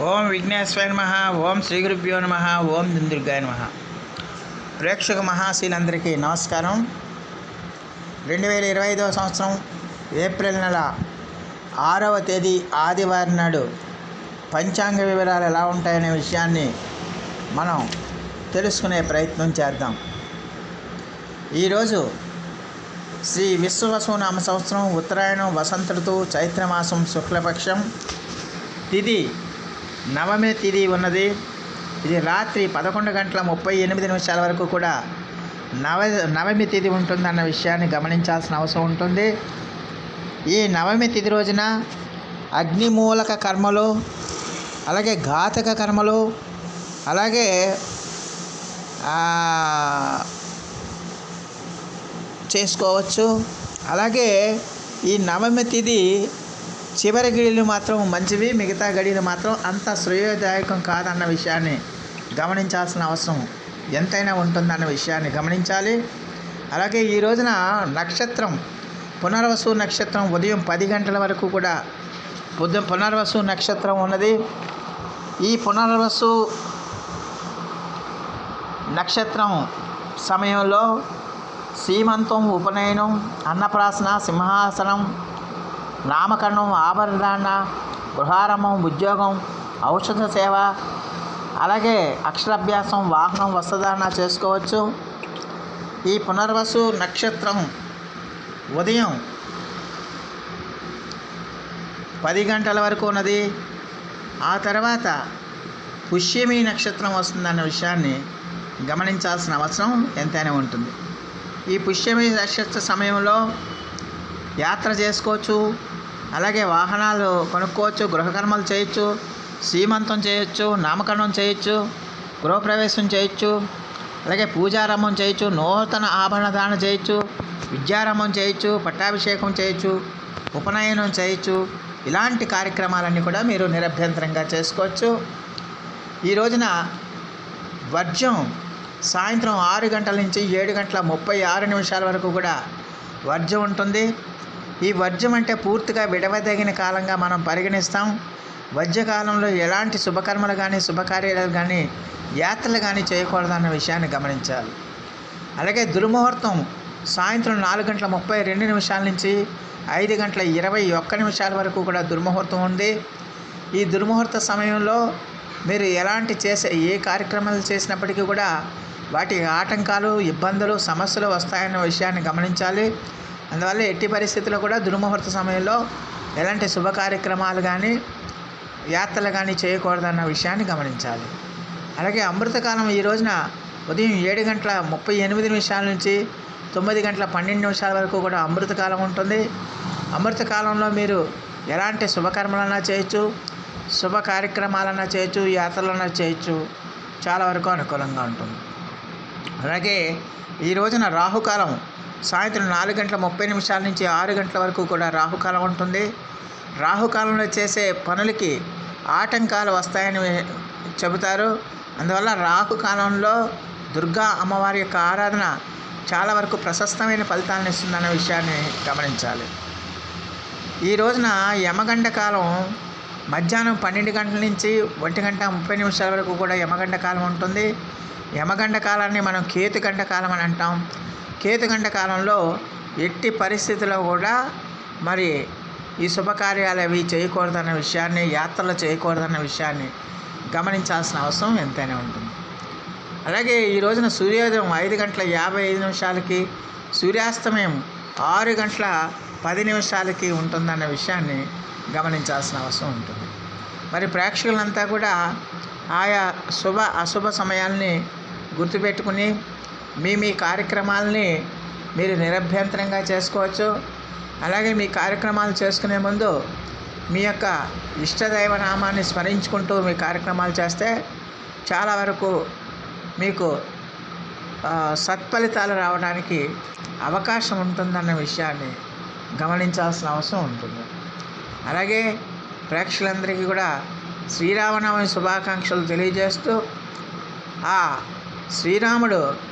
ఓం విఘ్నేశ్వర నమ ఓం శ్రీ గురుభ్యో నమ ఓం దుందుర్గాయ నమ. ప్రేక్షక మహాశీలందరికీ నమస్కారం. రెండు వేల ఇరవై ఐదవ సంవత్సరం ఏప్రిల్ నెల ఆరవ తేదీ ఆదివారం నాడు పంచాంగ వివరాలు ఎలా ఉంటాయనే విషయాన్ని మనం తెలుసుకునే ప్రయత్నం చేద్దాం. ఈరోజు శ్రీ విశ్వవసునామ సంవత్సరం ఉత్తరాయణం వసంత ఋతువు చైత్రమాసం శుక్లపక్షం తిది నవమి తిథి ఉన్నది. ఇది రాత్రి పదకొండు గంటల ముప్పై ఎనిమిది నిమిషాల వరకు కూడా నవ నవమి తిథి ఉంటుందన్న విషయాన్ని గమనించాల్సిన అవసరం ఉంటుంది. ఈ నవమి తిథి రోజున అగ్నిమూలక కర్మలు అలాగే ఘాతక కర్మలు అలాగే చేసుకోవచ్చు. అలాగే ఈ నవమి తిథి చివరి గడిలు మాత్రం మంచివి మిగతా గడిలు మాత్రం అంత శ్రేయోదాయకం కాదన్న విషయాన్ని గమనించాల్సిన అవసరం ఎంతైనా ఉంటుందన్న విషయాన్ని గమనించాలి. అలాగే ఈ రోజున నక్షత్రం పునర్వసు నక్షత్రం ఉదయం పది గంటల వరకు కూడా ఉదయం పునర్వసు నక్షత్రం ఉన్నది. ఈ పునర్వసు నక్షత్రం సమయంలో సీమంతం ఉపనయనం అన్నప్రాసన సింహాసనం నామకరణం ఆభరణ గృహారంభం ఉద్యోగం ఔషధ సేవ అలాగే అక్షరాభ్యాసం వాహనం వస్త్రధారణ చేసుకోవచ్చు. ఈ పునర్వసు నక్షత్రం ఉదయం పది గంటల వరకు ఉన్నది. ఆ తర్వాత పుష్యమి నక్షత్రం వస్తుందన్న విషయాన్ని గమనించాల్సిన అవసరం ఎంతైనా ఉంటుంది. ఈ పుష్యమి నక్షత్ర సమయంలో యాత్ర చేసుకోవచ్చు. అలాగే వాహనాలు కొనుక్కోవచ్చు గృహకర్మలు చేయొచ్చు సీమంతం చేయొచ్చు నామకరణం చేయొచ్చు గృహప్రవేశం చేయొచ్చు అలాగే పూజారంభం చేయొచ్చు నూతన ఆభరణ దానం చేయొచ్చు విద్యారంభం చేయొచ్చు పట్టాభిషేకం చేయొచ్చు ఉపనయనం చేయొచ్చు. ఇలాంటి కార్యక్రమాలన్నీ కూడా మీరు నిరభ్యంతరంగా చేసుకోవచ్చు. ఈ రోజున వర్జం సాయంత్రం ఆరు గంటల నుంచి ఏడు గంటల ముప్పై ఆరు నిమిషాల వరకు కూడా వర్జం ఉంటుంది. ఈ వర్జ్యం అంటే పూర్తిగా విడవదగిన కాలంగా మనం పరిగణిస్తాం. వజ్రకాలంలో ఎలాంటి శుభకర్మలు కానీ శుభకార్యాలు కానీ యాత్రలు కానీ చేయకూడదన్న విషయాన్ని గమనించాలి. అలాగే దుర్ముహూర్తం సాయంత్రం నాలుగు గంటల ముప్పై రెండు నిమిషాల నుంచి ఐదు గంటల ఇరవై ఒక్క నిమిషాల వరకు కూడా దుర్ముహూర్తం ఉంది. ఈ దుర్ముహూర్త సమయంలో మీరు ఎలాంటి చేసే ఏ కార్యక్రమాలు చేసినప్పటికీ కూడా వాటి ఆటంకాలు ఇబ్బందులు సమస్యలు వస్తాయన్న విషయాన్ని గమనించాలి. అందువల్ల ఎట్టి పరిస్థితుల్లో కూడా దుర్ముహూర్త సమయంలో ఎలాంటి శుభ కార్యక్రమాలు కానీ యాత్రలు కానీ చేయకూడదన్న విషయాన్ని గమనించాలి. అలాగే అమృతకాలం ఈ రోజున ఉదయం ఏడు గంటల ముప్పై ఎనిమిది నిమిషాల నుంచి తొమ్మిది గంటల పన్నెండు నిమిషాల వరకు కూడా అమృతకాలం ఉంటుంది. అమృతకాలంలో మీరు ఎలాంటి శుభకర్మలన్నా చేయొచ్చు శుభ కార్యక్రమాలన్నా చేయొచ్చు యాత్రలన్నా చేయొచ్చు. చాలా వరకు అనుకూలంగా ఉంటుంది. అలాగే ఈ రోజున రాహుకాలం సాయంత్రం నాలుగు గంటల ముప్పై నిమిషాల నుంచి ఆరు గంటల వరకు కూడా రాహుకాలం ఉంటుంది. రాహుకాలంలో చేసే పనులకి ఆటంకాలు వస్తాయని చెబుతారు. అందువల్ల రాహుకాలంలో దుర్గా అమ్మవారి యొక్క ఆరాధన చాలా వరకు ప్రశస్తమైన ఫలితాలను ఇస్తుందన్న విషయాన్ని గమనించాలి. ఈ రోజున యమగండ కాలం మధ్యాహ్నం పన్నెండు గంటల నుంచి ఒంటి గంట ముప్పై నిమిషాల వరకు కూడా యమగండ కాలం ఉంటుంది. యమగండ కాలాన్ని మనం కేతుగండ కాలం అని అంటాం. కేతుగంట కాలంలో ఎట్టి పరిస్థితుల్లో కూడా మరి ఈ శుభకార్యాలు అవి చేయకూడదన్న విషయాన్ని యాత్రలు చేయకూడదన్న విషయాన్ని గమనించాల్సిన అవసరం ఎంతైనా ఉంటుంది. అలాగే ఈ రోజున సూర్యోదయం ఐదు గంటల యాభై ఐదు నిమిషాలకి సూర్యాస్తమయం ఆరు గంటల పది నిమిషాలకి ఉంటుందన్న విషయాన్ని గమనించాల్సిన అవసరం ఉంటుంది. మరి ప్రేక్షకులంతా కూడా ఆయా శుభ అశుభ సమయాల్ని గుర్తుపెట్టుకుని మీ మీ కార్యక్రమాలని మీరు నిరభ్యంతరంగా చేసుకోవచ్చు. అలాగే మీ కార్యక్రమాలు చేసుకునే ముందు మీ యొక్క ఇష్టదైవ నామాన్ని స్మరించుకుంటూ మీ కార్యక్రమాలు చేస్తే చాలా వరకు మీకు సత్ఫలితాలు రావడానికి అవకాశం ఉంటుందన్న విషయాన్ని గమనించాల్సిన అవసరం ఉంటుంది. అలాగే ప్రేక్షకులందరికీ కూడా శ్రీరామనవమి శుభాకాంక్షలు తెలియజేస్తూ ఆ శ్రీరాముడు